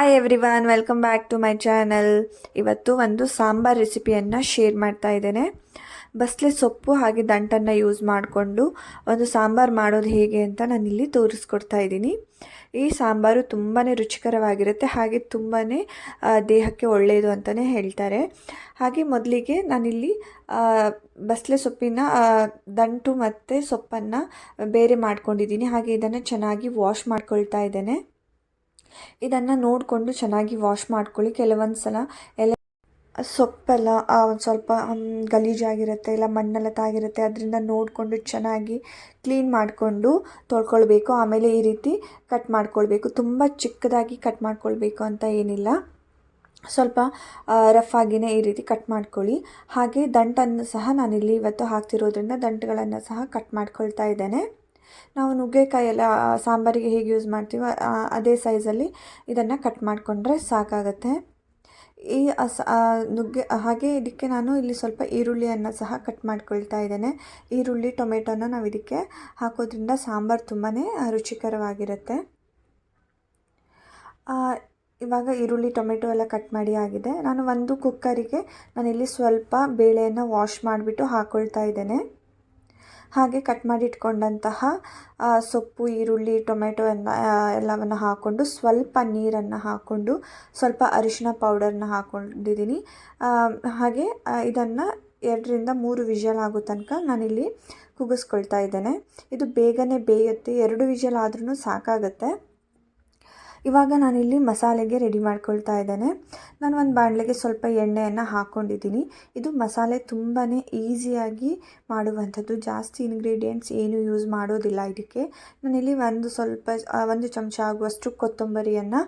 Hi everyone welcome back to my channel ಇವತ್ತು ಒಂದು sambar ರೆಸಿಪಿಯನ್ನು share ಮಾಡ್ತಾ ಇದ್ದೇನೆ. ಬಸ್ಲೆ ಸೊಪ್ಪು ಹಾಗೆ ದಂಟನ್ನು ಯೂಸ್ ಮಾಡಿಕೊಂಡು ಒಂದು ಸಾಂಬಾರು ಮಾಡೋದು ಹೇಗೆ ಅಂತ ನಾನಿಲ್ಲಿ ತೋರಿಸ್ಕೊಡ್ತಾ ಇದ್ದೀನಿ. ಈ ಸಾಂಬಾರು ತುಂಬಾ ರುಚಿಕರವಾಗಿರುತ್ತೆ, ಹಾಗೆ ತುಂಬಾ ದೇಹಕ್ಕೆ ಒಳ್ಳೆಯದು ಅಂತಲೇ ಹೇಳ್ತಾರೆ. ಹಾಗೆ ಮೊದಲಿಗೆ ನಾನಿಲ್ಲಿ ಬಸ್ಲೆ ಸೊಪ್ಪಿನ ದಂಟು ಮತ್ತು ಸೊಪ್ಪನ್ನು ಬೇರೆ ಮಾಡ್ಕೊಂಡಿದ್ದೀನಿ. ಹಾಗೆ ಇದನ್ನು ಚೆನ್ನಾಗಿ ವಾಶ್ ಮಾಡ್ಕೊಳ್ತಾ ಇದ್ದೇನೆ. ಇದನ್ನು ನೋಡಿಕೊಂಡು ಚೆನ್ನಾಗಿ ವಾಶ್ ಮಾಡ್ಕೊಳ್ಳಿ. ಕೆಲವೊಂದು ಸಲ ಎಲ್ಲ ಸೊಪ್ಪೆಲ್ಲ ಒಂದು ಸ್ವಲ್ಪ ಗಲೀಜಾಗಿರುತ್ತೆ ಇಲ್ಲ ಮಣ್ಣೆಲ್ಲ ತಾಗಿರುತ್ತೆ, ಅದರಿಂದ ನೋಡಿಕೊಂಡು ಚೆನ್ನಾಗಿ ಕ್ಲೀನ್ ಮಾಡಿಕೊಂಡು ತೊಳ್ಕೊಳ್ಬೇಕು. ಆಮೇಲೆ ಈ ರೀತಿ ಕಟ್ ಮಾಡ್ಕೊಳ್ಬೇಕು. ತುಂಬ ಚಿಕ್ಕದಾಗಿ ಕಟ್ ಮಾಡ್ಕೊಳ್ಬೇಕು ಅಂತ ಏನಿಲ್ಲ. ಸ್ವಲ್ಪ ರಫ್ ಆಗಿನೇ ಈ ರೀತಿ ಕಟ್ ಮಾಡ್ಕೊಳ್ಳಿ. ಹಾಗೆ ದಂಟನ್ನು ಸಹ ನಾನಿಲ್ಲಿ ಇವತ್ತು ಹಾಕ್ತಿರೋದ್ರಿಂದ ದಂಟುಗಳನ್ನು ಸಹ ಕಟ್ ಮಾಡ್ಕೊಳ್ತಾ ಇದ್ದೇನೆ. ನಾವು ನುಗ್ಗೆಕಾಯಿ ಎಲ್ಲ ಸಾಂಬಾರಿಗೆ ಹೇಗೆ ಯೂಸ್ ಮಾಡ್ತೀವೋ ಅದೇ ಸೈಜಲ್ಲಿ ಇದನ್ನು ಕಟ್ ಮಾಡಿಕೊಂಡ್ರೆ ಸಾಕಾಗತ್ತೆ. ಈ ನುಗ್ಗೆ, ಹಾಗೆ ಇದಕ್ಕೆ ನಾನು ಇಲ್ಲಿ ಸ್ವಲ್ಪ ಈರುಳ್ಳಿಯನ್ನು ಸಹ ಕಟ್ ಮಾಡ್ಕೊಳ್ತಾ ಇದ್ದೇನೆ. ಈರುಳ್ಳಿ, ಟೊಮೆಟೊನ ನಾವು ಇದಕ್ಕೆ ಹಾಕೋದ್ರಿಂದ ಸಾಂಬಾರು ತುಂಬಾ ರುಚಿಕರವಾಗಿರುತ್ತೆ. ಇವಾಗ ಈರುಳ್ಳಿ, ಟೊಮೆಟೊ ಎಲ್ಲ ಕಟ್ ಮಾಡಿ ಆಗಿದೆ. ನಾನು ಒಂದು ಕುಕ್ಕರಿಗೆ ನಾನಿಲ್ಲಿ ಸ್ವಲ್ಪ ಬೇಳೆಯನ್ನು ವಾಶ್ ಮಾಡಿಬಿಟ್ಟು ಹಾಕ್ಕೊಳ್ತಾ ಇದ್ದೇನೆ. ಹಾಗೆ ಕಟ್ ಮಾಡಿ ಇಟ್ಕೊಂಡಂತಹ ಸೊಪ್ಪು, ಈರುಳ್ಳಿ, ಟೊಮೆಟೊ ಎಲ್ಲ ಎಲ್ಲವನ್ನು ಹಾಕ್ಕೊಂಡು ಸ್ವಲ್ಪ ನೀರನ್ನು ಹಾಕ್ಕೊಂಡು ಸ್ವಲ್ಪ ಅರಿಶಿನ ಪೌಡರ್ನ ಹಾಕ್ಕೊಂಡಿದ್ದೀನಿ ಹಾಗೆ ಇದನ್ನು ಎರಡರಿಂದ ಮೂರು ವಿಷಲ್ ಆಗೋ ತನಕ ನಾನಿಲ್ಲಿ ಕುಗ್ಗಿಸ್ಕೊಳ್ತಾ ಇದ್ದೇನೆ. ಇದು ಬೇಗನೆ ಬೇಯುತ್ತೆ. ಎರಡು ವಿಷಲ್ ಆದ್ರೂ ಸಾಕಾಗುತ್ತೆ. ಇವಾಗ ನಾನಿಲ್ಲಿ ಮಸಾಲೆಗೆ ರೆಡಿ ಮಾಡ್ಕೊಳ್ತಾ ಇದ್ದೇನೆ. ನಾನು ಒಂದು ಬಾಣಲೆಗೆ ಸ್ವಲ್ಪ ಎಣ್ಣೆಯನ್ನು ಹಾಕ್ಕೊಂಡಿದ್ದೀನಿ ಇದು ಮಸಾಲೆ ತುಂಬಾ ಈಸಿಯಾಗಿ ಮಾಡುವಂಥದ್ದು. ಜಾಸ್ತಿ ಇಂಗ್ರೀಡಿಯೆಂಟ್ಸ್ ಏನು ಯೂಸ್ ಮಾಡೋದಿಲ್ಲ ಇದಕ್ಕೆ. ನಾನಿಲ್ಲಿ ಒಂದು ಸ್ವಲ್ಪ ಒಂದು ಚಮಚ ಆಗುವಷ್ಟು ಕೊತ್ತಂಬರಿಯನ್ನು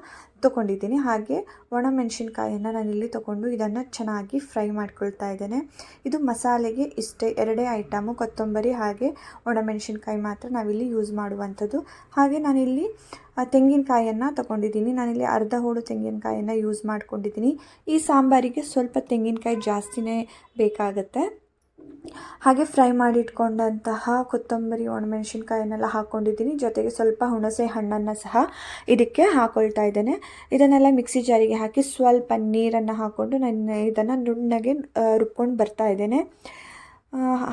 ತೊಗೊಂಡಿದ್ದೀನಿ. ಹಾಗೆ ಒಣಮೆಣಸಿನ್ಕಾಯನ್ನು ನಾನಿಲ್ಲಿ ತೊಗೊಂಡು ಇದನ್ನು ಚೆನ್ನಾಗಿ ಫ್ರೈ ಮಾಡ್ಕೊಳ್ತಾ ಇದ್ದೇನೆ. ಇದು ಮಸಾಲೆಗೆ ಇಷ್ಟೇ, ಎರಡೇ ಐಟಮು ಕೊತ್ತಂಬರಿ ಹಾಗೆ ಒಣಮೆಣಸಿನ್ಕಾಯಿ ಮಾತ್ರ ನಾವಿಲ್ಲಿ ಯೂಸ್ ಮಾಡುವಂಥದ್ದು. ಹಾಗೆ ನಾನಿಲ್ಲಿ ತೆಂಗಿನಕಾಯನ್ನು ತಗೊಂಡಿದ್ದೀನಿ. ನಾನಿಲ್ಲಿ ಅರ್ಧ ಹೋಳು ತೆಂಗಿನಕಾಯನ್ನು ಯೂಸ್ ಮಾಡ್ಕೊಂಡಿದ್ದೀನಿ. ಈ ಸಾಂಬಾರಿಗೆ ಸ್ವಲ್ಪ ತೆಂಗಿನಕಾಯಿ ಜಾಸ್ತಿನೇ ಬೇಕಾಗತ್ತೆ. ಹಾಗೆ ಫ್ರೈ ಮಾಡಿಟ್ಕೊಂಡಂತಹ ಕೊತ್ತಂಬರಿ, ಒಣಮೆಣಸಿನ್ಕಾಯನ್ನೆಲ್ಲ ಹಾಕ್ಕೊಂಡಿದ್ದೀನಿ ಜೊತೆಗೆ ಸ್ವಲ್ಪ ಹುಣಸೆ ಹಣ್ಣನ್ನು ಸಹ ಇದಕ್ಕೆ ಹಾಕ್ಕೊಳ್ತಾ ಇದ್ದೇನೆ. ಇದನ್ನೆಲ್ಲ ಮಿಕ್ಸಿ ಜಾರಿಗೆ ಹಾಕಿ ಸ್ವಲ್ಪ ನೀರನ್ನು ಹಾಕ್ಕೊಂಡು ನಾನು ಇದನ್ನು ನುಣ್ಣಗೆ ರುಬ್ಕೊಂಡು ಬರ್ತಾ ಇದ್ದೇನೆ.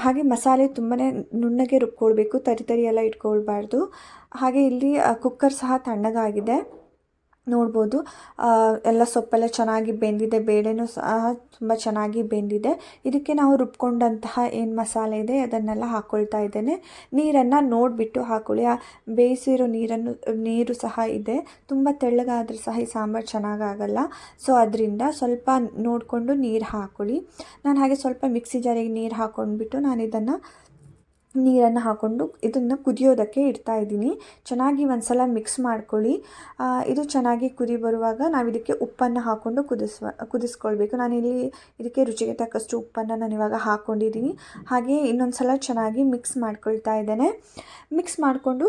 ಹಾಗೆ ಮಸಾಲೆ ತುಂಬಾ ನುಣ್ಣಗೆ ರುಬ್ಕೊಳ್ಬೇಕು ತರಿ ತರಿ ಎಲ್ಲ ಇಟ್ಕೊಳ್ಬಾರ್ದು. ಹಾಗೆ ಇಲ್ಲಿ ಕುಕ್ಕರ್ ಸಹ ತಣ್ಣಗಾಗಿದೆ. ನೋಡ್ಬೋದು. ಎಲ್ಲ ಸೊಪ್ಪೆಲ್ಲ ಚೆನ್ನಾಗಿ ಬೆಂದಿದೆ. ಬೇಳೆನೂ ಸಹ ತುಂಬ ಚೆನ್ನಾಗಿ ಬೆಂದಿದೆ. ಇದಕ್ಕೆ ನಾವು ರುಬ್ಕೊಂಡಂತಹ ಏನು ಮಸಾಲೆ ಇದೆ, ಅದನ್ನೆಲ್ಲ ಹಾಕ್ಕೊಳ್ತಾ ಇದ್ದೇನೆ. ನೀರನ್ನು ನೋಡಿಬಿಟ್ಟು ಹಾಕೊಳ್ಳಿ. ಆ, ಬೇಯಿಸಿರೋ ನೀರನ್ನು, ನೀರು ಸಹ ಇದೆ. ತುಂಬ ತೆಳ್ಳಗಾದರೂ ಸಹ ಈ ಸಾಂಬಾರು ಚೆನ್ನಾಗಾಗಲ್ಲ. ಸೊ, ಅದರಿಂದ ಸ್ವಲ್ಪ ನೋಡಿಕೊಂಡು ನೀರು ಹಾಕೊಳ್ಳಿ. ನಾನು ಹಾಗೆ ಸ್ವಲ್ಪ ಮಿಕ್ಸಿ ಜಾರಿಗೆ ನೀರು ಹಾಕ್ಕೊಂಡ್ಬಿಟ್ಟು ನಾನು ಇದನ್ನು ನೀರನ್ನು ಹಾಕ್ಕೊಂಡು ಇದನ್ನು ಕುದಿಯೋದಕ್ಕೆ ಇಡ್ತಾ ಇದ್ದೀನಿ. ಚೆನ್ನಾಗಿ ಒಂದ್ಸಲ ಮಿಕ್ಸ್ ಮಾಡ್ಕೊಳ್ಳಿ. ಇದು ಚೆನ್ನಾಗಿ ಕುದಿ ಬರುವಾಗ ನಾವು ಇದಕ್ಕೆ ಉಪ್ಪನ್ನು ಹಾಕ್ಕೊಂಡು ಕುದಿಸುವ, ಕುದಿಸ್ಕೊಳ್ಬೇಕು. ನಾನಿಲ್ಲಿ ಇದಕ್ಕೆ ರುಚಿಗೆ ತಕ್ಕಷ್ಟು ಉಪ್ಪನ್ನು ನಾನು ಇವಾಗ ಹಾಕ್ಕೊಂಡಿದ್ದೀನಿ ಹಾಗೆ ಇನ್ನೊಂದು ಸಲ ಚೆನ್ನಾಗಿ ಮಿಕ್ಸ್ ಮಾಡ್ಕೊಳ್ತಾ ಇದ್ದೇನೆ. ಮಿಕ್ಸ್ ಮಾಡಿಕೊಂಡು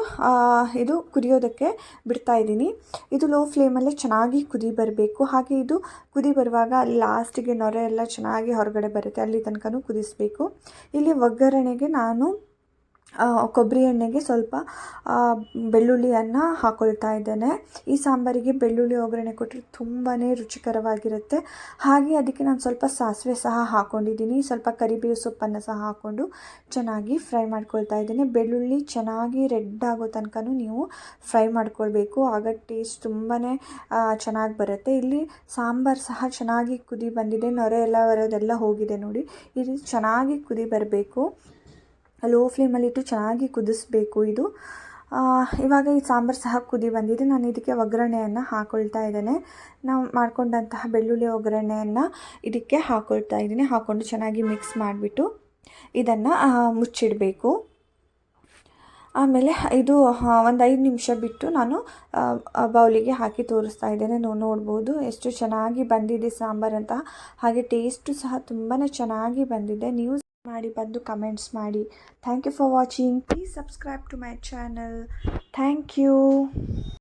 ಇದು ಕುದಿಯೋದಕ್ಕೆ ಬಿಡ್ತಾ ಇದ್ದೀನಿ. ಇದು ಲೋ ಫ್ಲೇಮಲ್ಲೇ ಚೆನ್ನಾಗಿ ಕುದಿ ಬರಬೇಕು. ಹಾಗೆ ಇದು ಕುದಿ ಬರುವಾಗ ಅಲ್ಲಿ ಲಾಸ್ಟಿಗೆ ನೊರೆ ಎಲ್ಲ ಚೆನ್ನಾಗಿ ಹೊರಗಡೆ ಬರುತ್ತೆ. ಅಲ್ಲಿ ತನಕನೂ ಕುದಿಸಬೇಕು. ಇಲ್ಲಿ ಒಗ್ಗರಣೆಗೆ ನಾನು ಕೊಬ್ಬರಿ ಎಣ್ಣೆಗೆ ಸ್ವಲ್ಪ ಬೆಳ್ಳುಳ್ಳಿಯನ್ನು ಹಾಕ್ಕೊಳ್ತಾ ಇದ್ದೇನೆ. ಈ ಸಾಂಬಾರಿಗೆ ಬೆಳ್ಳುಳ್ಳಿ ಒಗ್ಗರಣೆ ಕೊಟ್ಟರೆ ತುಂಬಾ ರುಚಿಕರವಾಗಿರುತ್ತೆ. ಹಾಗೆ ಅದಕ್ಕೆ ನಾನು ಸ್ವಲ್ಪ ಸಾಸಿವೆ ಸಹ ಹಾಕ್ಕೊಂಡಿದ್ದೀನಿ ಸ್ವಲ್ಪ ಕರಿಬೇವು ಸೊಪ್ಪನ್ನು ಸಹ ಹಾಕ್ಕೊಂಡು ಚೆನ್ನಾಗಿ ಫ್ರೈ ಮಾಡ್ಕೊಳ್ತಾ ಇದ್ದೇನೆ. ಬೆಳ್ಳುಳ್ಳಿ ಚೆನ್ನಾಗಿ ರೆಡ್ ಆಗೋ ತನಕನೂ ನೀವು ಫ್ರೈ ಮಾಡ್ಕೊಳ್ಬೇಕು. ಆಗ ಟೇಸ್ಟ್ ತುಂಬಾ ಚೆನ್ನಾಗಿ ಬರುತ್ತೆ. ಇಲ್ಲಿ ಸಾಂಬಾರು ಸಹ ಚೆನ್ನಾಗಿ ಕುದಿ ಬಂದಿದೆ. ನೊರೆ ಎಲ್ಲ ಬರೋದೆಲ್ಲ ಹೋಗಿದೆ ನೋಡಿ. ಇದು ಚೆನ್ನಾಗಿ ಕುದಿ ಬರಬೇಕು. ಲೋ ಫ್ಲೇಮಲ್ಲಿಟ್ಟು ಚೆನ್ನಾಗಿ ಕುದಿಸ್ಬೇಕು ಇದು. ಇವಾಗ ಈ ಸಾಂಬಾರು ಸಹ ಕುದಿ ಬಂದಿದೆ. ನಾನು ಇದಕ್ಕೆ ಒಗ್ಗರಣೆಯನ್ನು ಹಾಕೊಳ್ತಾ ಇದ್ದೇನೆ. ನಾವು ಮಾಡಿಕೊಂಡಂತಹ ಬೆಳ್ಳುಳ್ಳಿ ಒಗ್ಗರಣೆಯನ್ನು ಇದಕ್ಕೆ ಹಾಕೊಳ್ತಾ ಇದ್ದೀನಿ. ಹಾಕ್ಕೊಂಡು ಚೆನ್ನಾಗಿ ಮಿಕ್ಸ್ ಮಾಡಿಬಿಟ್ಟು ಇದನ್ನು ಮುಚ್ಚಿಡಬೇಕು. ಆಮೇಲೆ ಇದು ಒಂದು ಐದು ನಿಮಿಷ ಬಿಟ್ಟು ನಾನು ಬೌಲಿಗೆ ಹಾಕಿ ತೋರಿಸ್ತಾ ಇದ್ದೇನೆ. ನೀವು ನೋಡ್ಬೋದು ಎಷ್ಟು ಚೆನ್ನಾಗಿ ಬಂದಿದೆ ಸಾಂಬಾರು ಅಂತ. ಹಾಗೆ ಟೇಸ್ಟು ಸಹ ತುಂಬಾ ಚೆನ್ನಾಗಿ ಬಂದಿದೆ. ನೀವು ಮಾಡಿ ಬಂದು ಕಮೆಂಟ್ಸ್ ಮಾಡಿ. Thank you for watching please subscribe to my channel thank you